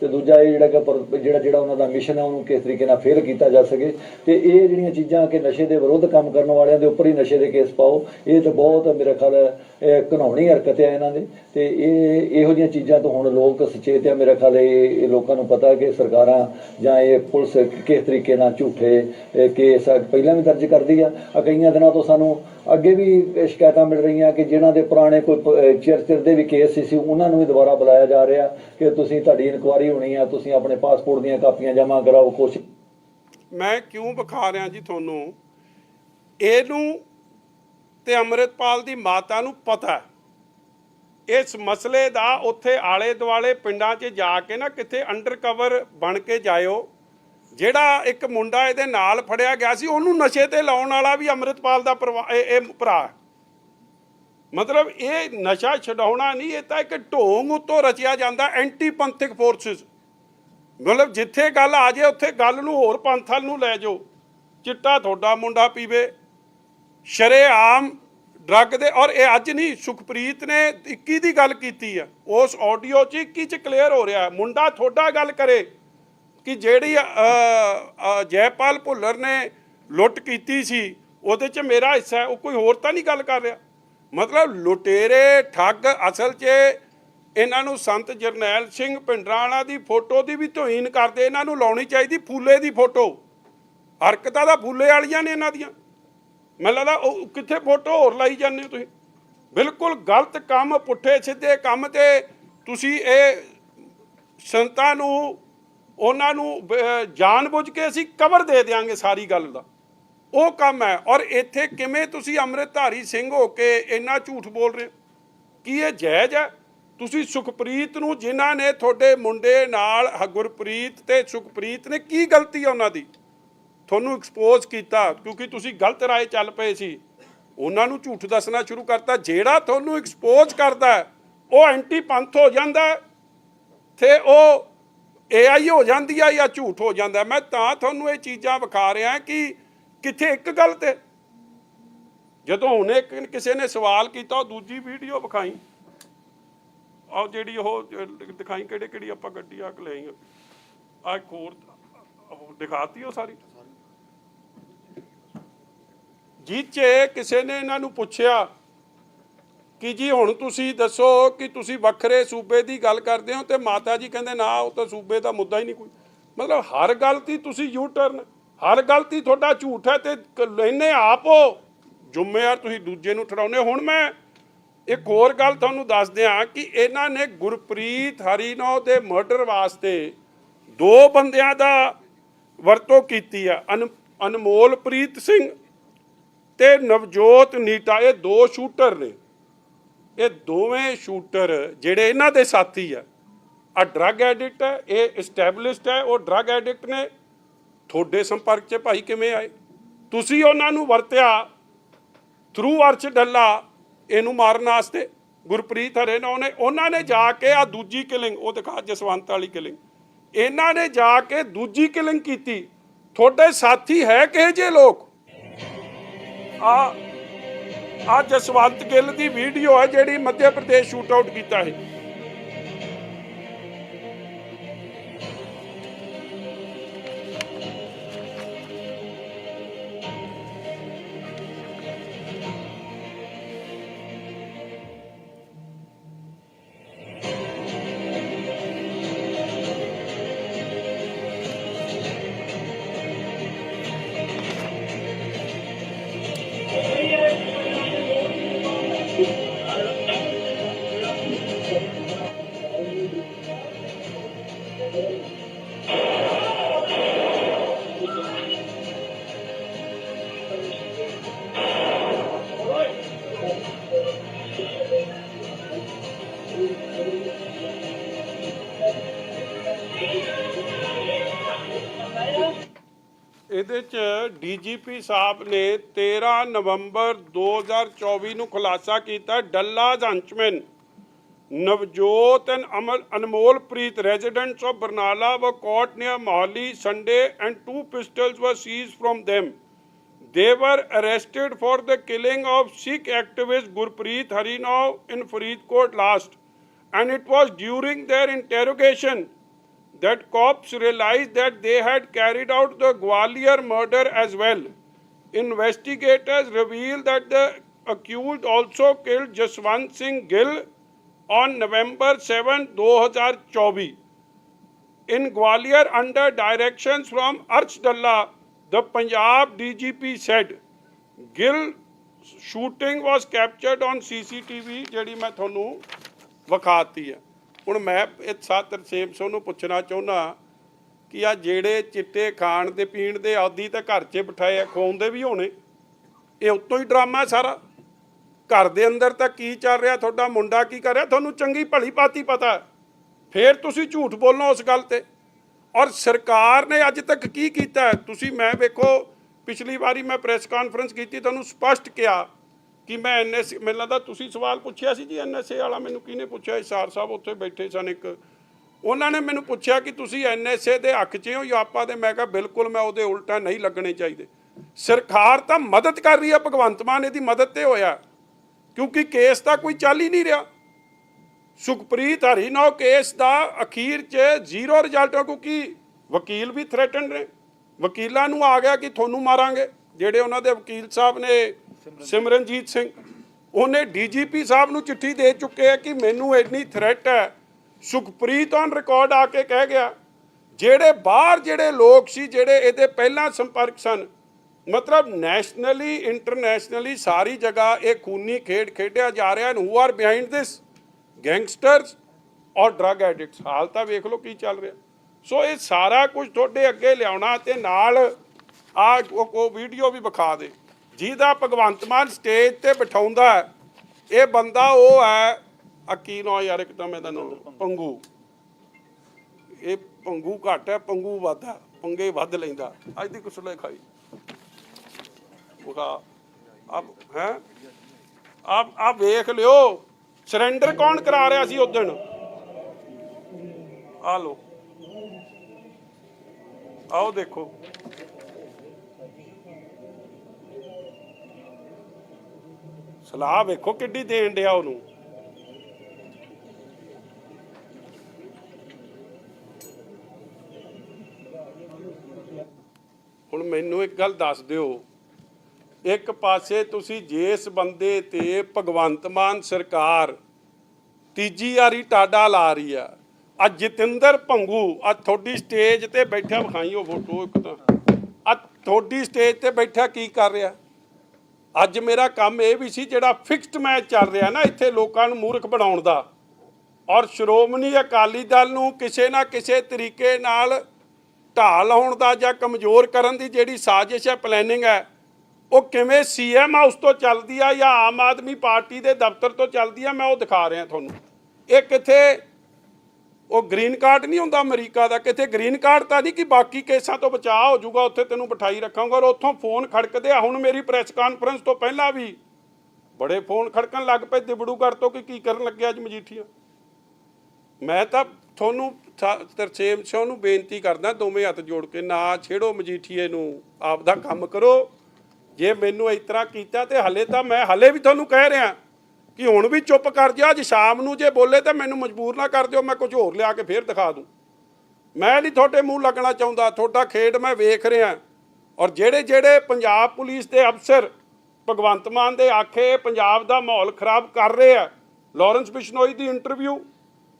ਤੇ ਦੂਜਾ ਇਹ ਜਿਹੜਾ ਕਿ ਪਰ- ਜਿਹੜਾ ਜਿਹੜਾ ਉਹਨਾਂ ਦਾ ਮਿਸ਼ਨ ਹੈ ਉਹਨੂੰ ਕਿਸ ਤਰੀਕੇ ਨਾਲ ਫੇਲ ਕੀਤਾ ਜਾ ਸਕੇ। ਤੇ ਇਹ ਜਿਹੜੀਆਂ ਚੀਜ਼ਾਂ ਕਿ ਨਸ਼ੇ ਦੇ ਵਿਰੁੱਧ ਕੰਮ ਕਰਨ ਵਾਲਿਆਂ ਦੇ ਉੱਪਰ ਹੀ ਨਸ਼ੇ ਦੇ ਕੇਸ ਪਾਓ, ਇਹ ਤਾਂ ਬਹੁਤ ਮੇਰਾ ਖਿਆਲ ਇਹ ਘਿਨਾਉਣੀ ਹਰਕਤ ਹੈ ਇਹਨਾਂ ਦੇ। ਤੇ ਇਹ ਇਹੋ ਜਿਹੀਆਂ ਚੀਜ਼ਾਂ ਤੋਂ ਹੁਣ ਲੋਕ ਸੁਚੇਤ ਆ, ਮੇਰਾ ਖਿਆਲ ਇਹ ਲੋਕਾਂ ਨੂੰ ਪਤਾ ਕਿ ਸਰਕਾਰਾਂ ਜਾਂ ਇਹ ਪੁਲਿਸ ਕਿਸ ਤਰੀਕੇ ਨਾਲ ਝੂਠੇ ਕੇਸ ਪਹਿਲਾਂ ਵੀ ਦਰਜ ਕਰਦੀ ਆ। ਕਈਆਂ ਦਿਨਾਂ ਤੋਂ ਸਾਨੂੰ ਅੱਗੇ ਵੀ ਇਹ ਸ਼ਿਕਾਇਤਾਂ ਮਿਲ ਰਹੀਆਂ ਕਿ ਜਿਨ੍ਹਾਂ ਦੇ ਪੁਰਾਣੇ ਕੋਈ ਚਿਰ ਚਿਰ ਦੇ ਵੀ ਕੇਸ ਸੀ ਉਹਨਾਂ ਨੂੰ ਵੀ ਦੁਬਾਰਾ ਬੁਲਾਇਆ ਜਾ ਰਿਹਾ ਕਿ ਤੁਸੀਂ ਤੁਹਾਡੀ ਇਨਕੁਆਰੀ ਹੋਣੀ ਆ, ਤੁਸੀਂ ਆਪਣੇ ਪਾਸਪੋਰਟ ਦੀਆਂ ਕਾਪੀਆਂ ਜਮ੍ਹਾਂ ਕਰਾਓ, ਕੁਛ ਮੈਂ ਕਿਉਂ ਵਿਖਾ ਰਿਹਾ ਜੀ ਤੁਹਾਨੂੰ? ਇਹਨੂੰ ਤੇ ਅੰਮ੍ਰਿਤਪਾਲ ਦੀ ਮਾਤਾ ਨੂੰ ਪਤਾ ਇਸ ਮਸਲੇ ਦਾ ਉੱਥੇ ਆਲੇ ਦੁਆਲੇ ਪਿੰਡਾਂ 'ਚ ਜਾ ਕੇ ਨਾ ਕਿਤੇ ਅੰਡਰਕਵਰ ਬਣ ਕੇ ਜਾਇਓ ਜਿਹੜਾ ਇੱਕ ਮੁੰਡਾ ਇਹਦੇ ਨਾਲ ਫੜਿਆ ਗਿਆ ਸੀ, ਉਹਨੂੰ ਨਸ਼ੇ ਤੇ ਲਾਉਣ ਵਾਲਾ ਵੀ ਅੰਮ੍ਰਿਤਪਾਲ ਦਾ ਪਰਿਵਾ- ਇਹ ਭਰਾ ਮਤਲਬ ਇਹ ਨਸ਼ਾ ਛਡਾਉਣਾ ਨਹੀਂ, ਇਹ ਤਾਂ ਇੱਕ ਢੋਂਗ ਉੱਤੋਂ ਰਚਿਆ ਜਾਂਦਾ ਐਂਟੀ ਪੰਥਿਕ ਫੋਰਸਸ। ਮਤਲਬ ਜਿੱਥੇ ਗੱਲ ਆ ਜੇ, ਉੱਥੇ ਗੱਲ ਨੂੰ ਹੋਰ ਪੰਥਾਂ ਨੂੰ ਲੈ ਜਾਓ। ਚਿੱਟਾ ਤੁਹਾਡਾ ਮੁੰਡਾ ਪੀਵੇ ਸ਼ਰੇਆਮ ਡਰੱਗ ਦੇ, ਔਰ ਇਹ ਅੱਜ ਨਹੀਂ, ਸੁਖਪ੍ਰੀਤ ਨੇ 21 ਦੀ ਗੱਲ ਕੀਤੀ ਆ। ਉਸ ਆਡੀਓ 'ਚ 21 'ਚ ਕਲੀਅਰ ਹੋ ਰਿਹਾ ਮੁੰਡਾ ਤੁਹਾਡਾ ਗੱਲ ਕਰੇ। ਕਿ ਜਿਹੜੀ ਜੈਪਾਲ ਭੁੱਲਰ ਨੇ ਲੁੱਟ ਕੀਤੀ ਸੀ, ਉਹਦੇ 'ਚ ਮੇਰਾ ਹਿੱਸਾ ਹੈ, ਉਹ ਕੋਈ ਹੋਰ ਤਾਂ ਨਹੀਂ ਗੱਲ ਕਰ ਰਿਹਾ। ਮਤਲਬ ਲੁਟੇਰੇ, ਠੱਗ, ਅਸਲ 'ਚ ਇਹਨਾਂ ਨੂੰ ਸੰਤ ਜਰਨੈਲ ਸਿੰਘ ਭਿੰਡਰਾਂਵਾਲਾ ਦੀ ਫੋਟੋ ਦੀ ਵੀ ਤੋਹੀਨ ਕਰਦੇ, ਇਹਨਾਂ ਨੂੰ ਲਾਉਣੀ ਚਾਹੀਦੀ ਫੂਲੇ ਦੀ ਫੋਟੋ। ਹਰਕਤਾਂ ਦਾ ਫੂਲੇ ਵਾਲੀਆਂ ਨੇ ਇਹਨਾਂ ਦੀਆਂ। ਮੈਨੂੰ ਲੱਗਦਾ ਉਹ ਕਿੱਥੇ ਫੋਟੋ ਹੋਰ ਲਾਈ ਜਾਂਦੇ ਹੋ ਤੁਸੀਂ? ਬਿਲਕੁਲ ਗਲਤ ਕੰਮ, ਪੁੱਠੇ ਸਿੱਧੇ ਕੰਮ ਤੇ ਤੁਸੀਂ ਇਹ ਸੰਤਾਂ ਨੂੰ ਉਹਨਾਂ ਨੂੰ ਅਹ, ਜਾਣਬੁੱਝ ਕੇ ਅਸੀਂ ਕਵਰ ਦੇ ਦਿਆਂਗੇ ਸਾਰੀ ਗੱਲ ਦਾ। ਉਹ ਕੰਮ ਹੈ। ਔਰ ਇੱਥੇ ਕਿਵੇਂ ਤੁਸੀਂ ਅੰਮ੍ਰਿਤਧਾਰੀ ਸਿੰਘ ਹੋ ਕੇ ਇੰਨਾ ਝੂਠ ਬੋਲ ਰਹੇ ਹੋ? ਕੀ ਇਹ ਜਾਇਜ਼ ਹੈ? ਤੁਸੀਂ ਸੁਖਪ੍ਰੀਤ ਨੂੰ ਜਿਨ੍ਹਾਂ ਨੇ ਤੁਹਾਡੇ ਮੁੰਡੇ ਨਾਲ ਹ- ਗੁਰਪ੍ਰੀਤ ਤੇ ਸੁਖਪ੍ਰੀਤ ਨੇ ਕੀ ਗਲਤੀ ਹੈ ਉਹਨਾਂ ਦੀ? ਤੁਹਾਨੂੰ ਐਕਸਪੋਜ਼ ਕੀਤਾ ਕਿਉਂਕਿ ਤੁਸੀਂ ਗਲਤ ਰਾਏ ਚੱਲ ਪਏ ਸੀ। ਉਹਨਾਂ ਨੂੰ ਝੂਠ ਦੱਸਣਾ ਸ਼ੁਰੂ ਕਰਤਾ। ਜਿਹੜਾ ਤੁਹਾਨੂੰ ਐਕਸਪੋਜ਼ ਕਰਦਾ ਉਹ ਐਂਟੀ ਪੰਥ ਹੋ ਜਾਂਦਾ ਹੈ। ਤੇ ਉਹ ਏਆਈ ਹੋ ਜਾਂਦੀ ਆ ਜਾਂ ਝੂਠ ਹੋ ਜਾਂਦਾ? ਮੈਂ ਤਾਂ ਤੁਹਾਨੂੰ ਇਹ ਚੀਜ਼ਾਂ ਵਿਖਾ ਰਿਹਾ ਕਿ ਕਿੱਥੇ ਇੱਕ ਗੱਲ ਤੇ। ਜਦੋਂ ਹੁਣੇ ਕਿਸੇ ਨੇ ਸਵਾਲ ਕੀਤਾ, ਉਹ ਦੂਜੀ ਵੀਡੀਓ ਵਿਖਾਈ। ਆਹ ਜਿਹੜੀ ਉਹ ਦਿਖਾਈ, ਕਿਹੜੇ ਕਿਹੜੀ ਆਪਾਂ ਗੱਡੀ ਆ ਕੇ ਆ ਇੱਕ ਹੋਰ ਦਿਖਾਤੀ ਉਹ ਸਾਰੀ। ਜਿੱਚੇ ਕਿਸੇ ਨੇ ਇਹਨਾਂ ਨੂੰ ਪੁੱਛਿਆ ਕਿ ਜੀ ਹੁਣ ਤੁਸੀਂ ਦੱਸੋ ਕਿ ਤੁਸੀਂ ਵੱਖਰੇ ਸੂਬੇ ਦੀ ਗੱਲ ਕਰਦੇ ਹੋ ਤੇ ਮਾਤਾ ਜੀ ਕਹਿੰਦੇ, ਨਾ, ਉਹ ਤਾਂ ਸੂਬੇ ਦਾ ਮੁੱਦਾ ਹੀ ਨਹੀਂ ਕੋਈ। ਮਤਲਬ ਹਰ ਗਲਤੀ ਤੁਸੀਂ ਯੂ ਟਰਨ ਹਰ ਗਲਤੀ ਤੁਹਾਡਾ ਝੂਠ ਹੈ ਤੇ ਕ- ਲੈਨੇ ਆਪ ਹੋ। ਤੁਸੀਂ ਦੂਜੇ ਨੂੰ ਠਹਿਰਾਉਂਦੇ ਹੁਣ ਮੈਂ ਇੱਕ ਹੋਰ ਗੱਲ ਤੁਹਾਨੂੰ ਦੱਸ ਦਿਆਂ ਕਿ ਇਹਨਾਂ ਨੇ ਗੁਰਪ੍ਰੀਤ ਹਰੀਨੋ ਦੇ ਮਰਡਰ ਵਾਸਤੇ ਦੋ ਬੰਦਿਆਂ ਦਾ ਵਰਤੋਂ ਕੀਤੀ ਆ। ਅਨ- ਅਨਮੋਲਪ੍ਰੀਤ ਸਿੰਘ ਤੇ ਨਵਜੋਤ ਨੀਟਾ, ਇਹ ਦੋ ਸ਼ੂਟਰ ਨੇ। ਇਹ ਦੋਵੇਂ ਸ਼ੂਟਰ ਜਿਹੜੇ ਇਹਨਾਂ ਦੇ ਸਾਥੀ ਆ ਆ ਡਰੱਗ ਐਡਿਕਟ ਹੈ ਇਹ ਐਸਟੈਬਲਿਸ਼ਡ ਹੈ ਉਹ ਡਰੱਗ ਐਡਿਕਟ ਨੇ। ਤੁਹਾਡੇ ਸੰਪਰਕ 'ਚ ਭਾਈ ਕਿਵੇਂ ਆਏ? ਤੁਸੀਂ ਉਹਨਾਂ ਨੂੰ ਵਰਤਿਆ ਥਰੂ ਅਰਚ ਡੱਲਾ, ਇਹਨੂੰ ਮਾਰਨ ਵਾਸਤੇ। ਗੁਰਪ੍ਰੀਤ ਹਰੇ ਨੇ ਉਹਨੇ, ਉਹਨਾਂ ਨੇ ਜਾ ਕੇ ਆ ਦੂਜੀ ਕਿਲਿੰਗ ਉਹ ਦਿਖਾ ਜਸਵੰਤ ਵਾਲੀ ਕਿਲਿੰਗ ਇਹਨਾਂ ਨੇ ਜਾ ਕੇ ਦੂਜੀ ਕਿਲਿੰਗ ਕੀਤੀ। ਤੁਹਾਡੇ ਸਾਥੀ ਹੈ ਕਿਹੇ ਜੇ ਲੋਕ? ਆ ਆ ਜਸਵੰਤ ਗਿੱਲ ਦੀ ਵੀਡੀਓ ਹੈ ਜਿਹੜੀ ਮੱਧ ਪ੍ਰਦੇਸ਼ ਸ਼ੂਟ ਆਊਟ ਕੀਤਾ ਹੈ ਡੀਜੀਪੀ ਸਾਹਿਬ ਨੇ 13 ਨਵੰਬਰ 2024 ਨੂੰ ਖੁਲਾਸਾ ਕੀਤਾ ਡੱਲਾ ਜੰਚਮੈਨ ਨਵਜੋਤ ਐਂਡ ਅਮਲ Anmolpreet residents of Barnala were caught near Mohali Sunday and two pistols were seized from them. They were arrested for the killing of Sikh activist Gurpreet Harinaw in Faridkot last. And it was during their interrogation that cops realized that they had carried out the Gwalior murder as well. Investigators revealed that the accused also killed Jaswant Singh Gill on November 7, 2024. In Gwalior, under directions from Arch Dalla, the Punjab DGP said, Gill shooting was captured on CCTV ਜਿਹੜੀ ਮੈਂ ਤੁਹਾਨੂੰ ਵਿਖਾਤੀ ਹੈ ਹੁਣ ਮੈਂ ਇਹ ਸਾਤਰ same ਸੋ ਨੂੰ ਪੁੱਛਣਾ ਚਾਹੁੰਦਾ ਕਿ ਆ ਜਿਹੜੇ ਚਿੱਟੇ ਖਾਣ ਦੇ ਪੀਣ ਦੇ ਆਦੀ ਤਾਂ ਘਰ 'ਚ ਬਿਠਾਏ ਆ ਖਵਾਉਂਦੇ ਵੀ ਹੋਣੇ। ਇਹ ਉੱਤੋਂ ਹੀ ਡਰਾਮਾ ਸਾਰਾ। ਘਰ ਦੇ ਅੰਦਰ ਤਾਂ ਕੀ ਚੱਲ ਰਿਹਾ, ਤੁਹਾਡਾ ਮੁੰਡਾ ਕੀ ਕਰ ਰਿਹਾ? ਤੁਹਾਨੂੰ ਚੰਗੀ ਭਲੀ ਪਾਤੀ ਪਤਾ ਹੈ। ਫੇਰ ਤੁਸੀਂ ਝੂਠ ਬੋਲਣਾ ਉਸ ਗੱਲ ਤੇ। ਔਰ ਸਰਕਾਰ ਨੇ ਅੱਜ ਤੱਕ ਕੀ ਕੀਤਾ ਤੁਸੀਂ ਮੈਂ ਵੇਖੋ, ਪਿਛਲੀ ਵਾਰੀ ਮੈਂ ਪ੍ਰੈਸ ਕਾਨਫਰੰਸ ਕੀਤੀ, ਤੁਹਾਨੂੰ ਸਪਸ਼ਟ ਕਿਹਾ ਕਿ ਮੈਂ ਐਨਐਸਏ ਮੈਨੂੰ ਲੱਗਦਾ ਤੁਸੀਂ ਸਵਾਲ ਪੁੱਛਿਆ ਸੀ ਜੀ ਐਨਐਸਏ ਵਾਲਾ, ਮੈਨੂੰ ਕਿਹਨੇ ਪੁੱਛਿਆ ਇਸਾਰ ਸਾਹਿਬ ਉੱਥੇ ਬੈਠੇ ਸਨ ਇੱਕ ਉਹਨਾਂ ਨੇ ਮੈਨੂੰ ਪੁੱਛਿਆ ਕਿ ਤੁਸੀਂ ਐਨਐਸਏ ਦੇ ਹੱਕ 'ਚ ਹੋ ਜਾਂ ਆਪਾਂ ਦੇ। ਮੈਂ ਕਿਹਾ, ਬਿਲਕੁਲ, ਮੈਂ ਉਹਦੇ ਉਲਟਾ ਨਹੀਂ ਲੱਗਣੇ ਚਾਹੀਦੇ। ਸਰਕਾਰ ਤਾਂ ਮਦਦ ਕਰ ਰਹੀ ਹੈ ਭਗਵੰਤ ਮਾਨ ਇਹਦੀ ਮਦਦ ਤੇ ਹੋਇਆ। ਕਿਉਂਕਿ ਕੇਸ ਤਾਂ ਕੋਈ ਚੱਲ ਹੀ ਨਹੀਂ ਰਿਹਾ। ਸੁਖਪ੍ਰੀਤ ਹਰੀਨੋ ਕੇਸ ਦਾ ਅਖੀਰ 'ਚ ਜ਼ੀਰੋ ਰਿਜ਼ਲਟ ਹੈ ਕਿਉਂਕਿ ਵਕੀਲ ਵੀ ਥ੍ਰੈਟਨ ਨੇ। ਵਕੀਲਾਂ ਨੂੰ ਆ ਗਿਆ ਕਿ ਤੁਹਾਨੂੰ ਮਾਰਾਂਗੇ, ਜਿਹੜੇ ਉਹਨਾਂ ਦੇ ਵਕੀਲ ਸਾਹਿਬ ਨੇ ਸਿਮਰਨਜੀਤ ਸਿੰਘ। ਉਹਨੇ ਡੀਜੀਪੀ ਸਾਹਿਬ ਨੂੰ ਚਿੱਠੀ ਦੇ ਚੁੱਕੇ ਆ ਕਿ ਮੈਨੂੰ ਇੰਨੀ ਥ੍ਰੈਟ ਹੈ ਸੁਖਪ੍ਰੀਤ ਔਨ ਰਿਕਾਰਡ ਆ ਕੇ ਕਹਿ ਗਿਆ, ਜਿਹੜੇ ਬਾਹਰ ਜਿਹੜੇ ਲੋਕ ਸੀ, ਜਿਹੜੇ ਇਹਦੇ ਪਹਿਲਾਂ ਸੰਪਰਕ ਸਨ, ਮਤਲਬ ਨੈਸ਼ਨਲੀ ਇੰਟਰਨੈਸ਼ਨਲੀ ਸਾਰੀ ਜਗ੍ਹਾ ਇਹ ਖੂਨੀ ਖੇਡ ਖੇਡਿਆ ਜਾ ਰਿਹਾ and who are behind this gangsters ਔਰ ਡਰੱਗ ਐਡਿਕਟਸ ਹਾਲ ਤਾਂ ਵੇਖ ਲਓ ਕੀ ਚੱਲ ਰਿਹਾ। ਸੋ ਇਹ ਸਾਰਾ ਕੁਝ ਤੁਹਾਡੇ ਅੱਗੇ ਲਿਆਉਣਾ ਤੇ ਨਾਲ ਆ ਉਹ ਵੀਡੀਓ ਵੀ ਵਿਖਾ ਦੇ। ਜਿਹਦਾ ਭਗਵੰਤ ਮਾਨ ਸਟੇਜ ਤੇ ਬਿਠਾਉਂਦਾ ਇਹ ਬੰਦਾ ਉਹ ਹੈ ਆ ਕੀ ਨਾਂ ਯਾਰ ਇੱਕ ਤਾਂ ਮੈਂ ਤੁਹਾਨੂੰ ਪੰਗੂ। ਇਹ ਪੰਗੂ ਘੱਟ ਹੈ ਪੰਗੂ ਵੱਧ ਹੈ ਪੰਗੇ ਵੱਧ ਲੈਂਦਾ। ਅੱਜ ਦੀ ਕੁਸਲੇ ਖਾਈ। ਵਿਖਾ ਆਪ ਹੈ? ਆਪ ਆ ਵੇਖ ਲਿਓ। ਸਰੈਂਡਰ ਕੌਣ ਕਰਾ ਰਿਹਾ ਸੀ ਉਦੋਂ ਆ ਲੋ ਆਓ ਦੇਖੋ। ਸਲਾਹ ਵੇਖੋ ਕਿੱਡੀ ਦੇਣ ਡਿਆ ਉਹਨੂੰ। ਮੈਨੂੰ ਇੱਕ ਗੱਲ ਦੱਸ ਦਿਓ। ਇੱਕ ਪਾਸੇ ਤੁਸੀਂ ਜਿਸ ਬੰਦੇ ਤੇ ਭਗਵੰਤ ਮਾਨ ਸਰਕਾਰ ਤੀਜੀ ਵਾਰੀ ਟਾਡਾ ਲਾ ਰਹੀ ਆ ਆ ਜਤਿੰਦਰ ਭੰਗੂ ਆ ਤੁਹਾਡੀ ਸਟੇਜ ਤੇ ਬੈਠਾ ਵਿਖਾਈਓ ਫੋਟੋ ਇੱਕ ਤਾਂ ਆ ਤੁਹਾਡੀ ਸਟੇਜ ਤੇ ਬੈਠਾ ਕੀ ਕਰ ਰਿਹਾ? ਅੱਜ ਮੇਰਾ ਕੰਮ ਇਹ ਵੀ ਸੀ ਜਿਹੜਾ ਫਿਕਸਡ ਮੈਚ ਚੱਲ ਰਿਹਾ ਨਾ ਇੱਥੇ ਲੋਕਾਂ ਨੂੰ ਮੂਰਖ ਬਣਾਉਣ ਦਾ। ਔਰ ਸ਼੍ਰੋਮਣੀ ਅਕਾਲੀ ਦਲ ਨੂੰ ਕਿਸੇ ਨਾ ਕਿਸੇ ਤਰੀਕੇ ਨਾਲ ਢਾਹ ਲਾਉਣ ਦਾ ਜਾਂ ਕਮਜ਼ੋਰ ਕਰਨ ਦੀ ਜਿਹੜੀ ਸਾਜ਼ਿਸ਼ ਹੈ ਪਲੈਨਿੰਗ ਹੈ, ਉਹ ਕਿਵੇਂ ਸੀਐਮ ਹਾਊਸ ਤੋਂ ਚੱਲਦੀ ਆ ਜਾਂ ਆਮ ਆਦਮੀ ਪਾਰਟੀ ਦੇ ਦਫ਼ਤਰ ਤੋਂ ਚੱਲਦੀ ਆ, ਮੈਂ ਉਹ ਦਿਖਾ ਰਿਹਾ ਤੁਹਾਨੂੰ। ਇਹ ਕਿੱਥੇ, ਉਹ ਗ੍ਰੀਨ ਕਾਰਡ ਨਹੀਂ ਹੁੰਦਾ ਅਮਰੀਕਾ ਦਾ ਕਿਤੇ ਗ੍ਰੀਨ ਕਾਰਡ ਤਾਂ ਨਹੀਂ ਕਿ ਬਾਕੀ ਕੇਸਾਂ ਤੋਂ ਬਚਾਅ ਹੋ ਜਾਊਗਾ, ਉੱਥੇ ਤੈਨੂੰ ਬਿਠਾਈ ਰੱਖਾਂਗਾ ਔਰ ਉੱਥੋਂ ਫੋਨ ਖੜਕਦੇ ਆ। ਹੁਣ ਮੇਰੀ ਪ੍ਰੈਸ ਕਾਨਫਰੰਸ ਤੋਂ ਪਹਿਲਾਂ ਵੀ ਬੜੇ ਫੋਨ ਖੜਕਣ ਲੱਗ ਪਏ ਦਿਬੜੂਗੜ ਤੋਂ ਕਿ ਕੀ ਕਰਨ ਲੱਗਿਆ ਅੱਜ ਮਜੀਠੀਆ? ਮੈਂ ਤਾਂ ਤੁਹਾਨੂੰ ਤਰਸੇਮ ਸਿੰਘ ਨੂੰ ਬੇਨਤੀ ਕਰਦਾ ਦੋਵੇਂ ਹੱਥ ਜੋੜ ਕੇ, ਨਾ ਛੇੜੋ ਮਜੀਠੀਏ ਨੂੰ ਆਪ ਦਾ ਕੰਮ ਕਰੋ। ਜੇ ਮੈਨੂੰ ਇਸ ਤਰ੍ਹਾਂ ਕੀਤਾ ਤੇ ਹਲੇ ਤਾਂ ਮੈਂ ਹਲੇ ਵੀ ਤੁਹਾਨੂੰ ਕਹਿ ਰਿਹਾ ਕਿ ਹੁਣ ਵੀ ਚੁੱਪ ਕਰ ਜਾ, ਅੱਜ ਸ਼ਾਮ ਨੂੰ ਜੇ ਬੋਲੇ ਤਾਂ ਮੈਨੂੰ ਮਜਬੂਰ ਨਾ ਕਰ ਦਿਓ, ਮੈਂ ਕੁਝ ਹੋਰ ਲਿਆ ਕੇ ਫੇਰ ਦਿਖਾ ਦੂੰ। ਮੈਂ ਨਹੀਂ ਤੁਹਾਡੇ ਮੂੰਹ ਲੱਗਣਾ ਚਾਹੁੰਦਾ, ਤੁਹਾਡਾ ਖੇਡ ਮੈਂ ਵੇਖ ਰਿਹਾ। ਔਰ ਜਿਹੜੇ ਜਿਹੜੇ ਪੰਜਾਬ ਪੁਲਿਸ ਦੇ ਅਫਸਰ ਭਗਵੰਤ ਮਾਨ ਦੇ ਆਖੇ, ਪੰਜਾਬ ਦਾ ਮਾਹੌਲ ਖਰਾਬ ਕਰ ਰਹੇ ਆ, ਲਾਰੈਂਸ ਬਿਸ਼ਨੋਈ ਦੀ ਇੰਟਰਵਿਊ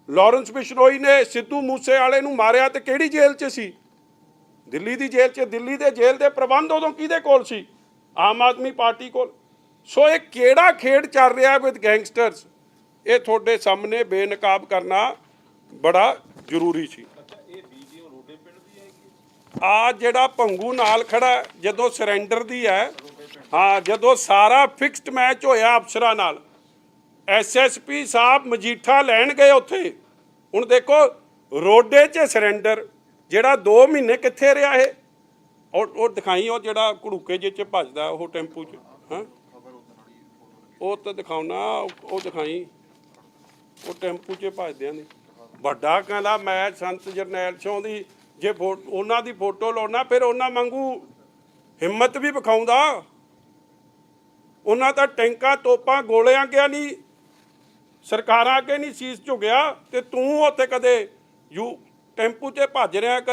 ਲਾਰੈਂਸ ਬਿਸ਼ਨੋਈ ਨੇ, ਸਿੱਧੂ ਮੂਸੇ ਵਾਲੇ ਨੂੰ ਮਾਰਿਆ ਤੇ ਕਿਹੜੀ ਜੇਲ੍ਹ 'ਚ ਸੀ? ਦਿੱਲੀ ਦੀ ਜੇਲ੍ਹ 'ਚ, ਦਿੱਲੀ ਦੇ ਜੇਲ੍ਹ ਦੇ ਪ੍ਰਬੰਧ ਉਦੋਂ ਕਿਹਦੇ ਕੋਲ ਸੀ? ਆਮ ਆਦਮੀ ਪਾਰਟੀ ਕੋਲ। ਸੋ ਇਹ ਕਿਹੜਾ ਖੇਡ ਚੱਲ ਰਿਹਾ ਵਿਦ ਗੈਂਗਸਟਰਸ ਇਹ ਤੁਹਾਡੇ ਸਾਹਮਣੇ ਬੇਨਕਾਬ ਕਰਨਾ ਬੜਾ ਜ਼ਰੂਰੀ ਸੀ। ਆ ਜਿਹੜਾ ਭੰਗੂ ਨਾਲ ਖੜਾ, ਜਦੋਂ ਸਰੈਂਡਰ ਦੀ ਹੈ, ਹਾਂ, ਜਦੋਂ ਸਾਰਾ ਫਿਕਸਡ ਮੈਚ ਹੋਇਆ ਅਫਸਰਾਂ ਨਾਲ ਐਸਐਸਪੀ ਸਾਹਿਬ ਮਜੀਠਾ ਲੈਣ ਗਏ ਉੱਥੇ। ਹੁਣ ਦੇਖੋ, ਰੋਡੇ 'ਚ ਸਰੈਂਡਰ ਜਿਹੜਾ 2 ਮਹੀਨੇ ਕਿੱਥੇ ਰਿਹਾ ਇਹ? ਉਹ ਉਹ ਦਿਖਾਈ, ਉਹ ਜਿਹੜਾ ਘੜੂਕੇ ਜਿਹੇ 'ਚ ਭੱਜਦਾ, ਉਹ ਟੈਂਪੂ 'ਚ, ਹਾਂ? ਉਹ ਤਾਂ ਦਿਖਾਉਣਾ, ਉਹ- ਦਿਖਾਈ। ਉਹ ਟੈਂਪੂ 'ਚ ਭੱਜਦਿਆਂ ਨੇ। ਵੱਡਾ ਕਹਿੰਦਾ, ਮੈਂ ਸੰਤ ਜਰਨੈਲ ਸਿੰਘ ਦੀ, ਜੇ ਫੋ- ਉਹਨਾਂ ਦੀ ਫੋਟੋ ਲਾਉਣਾ, ਫਿਰ ਉਹਨਾਂ ਵਾਂਗੂ ਹਿੰਮਤ ਵੀ ਵਿਖਾਉਂਦਾ। ਉਹਨਾਂ ਤਾਂ ਟੈਂਕਾਂ, ਤੋਪਾਂ ਗੋਲਿਆਂ ਗਿਆ ਨਹੀਂ ਸਰਕਾਰਾਂ ਅੱਗੇ ਨਹੀਂ ਸੀਸ ਝੁਕਿਆ ਤੇ ਤੂੰ ਉੱਥੇ ਕਦੇ ਯੂ ਟੈਂਪੂ 'ਤੇ ਭੱਜ ਰਿਹਾ, ਕਦੇ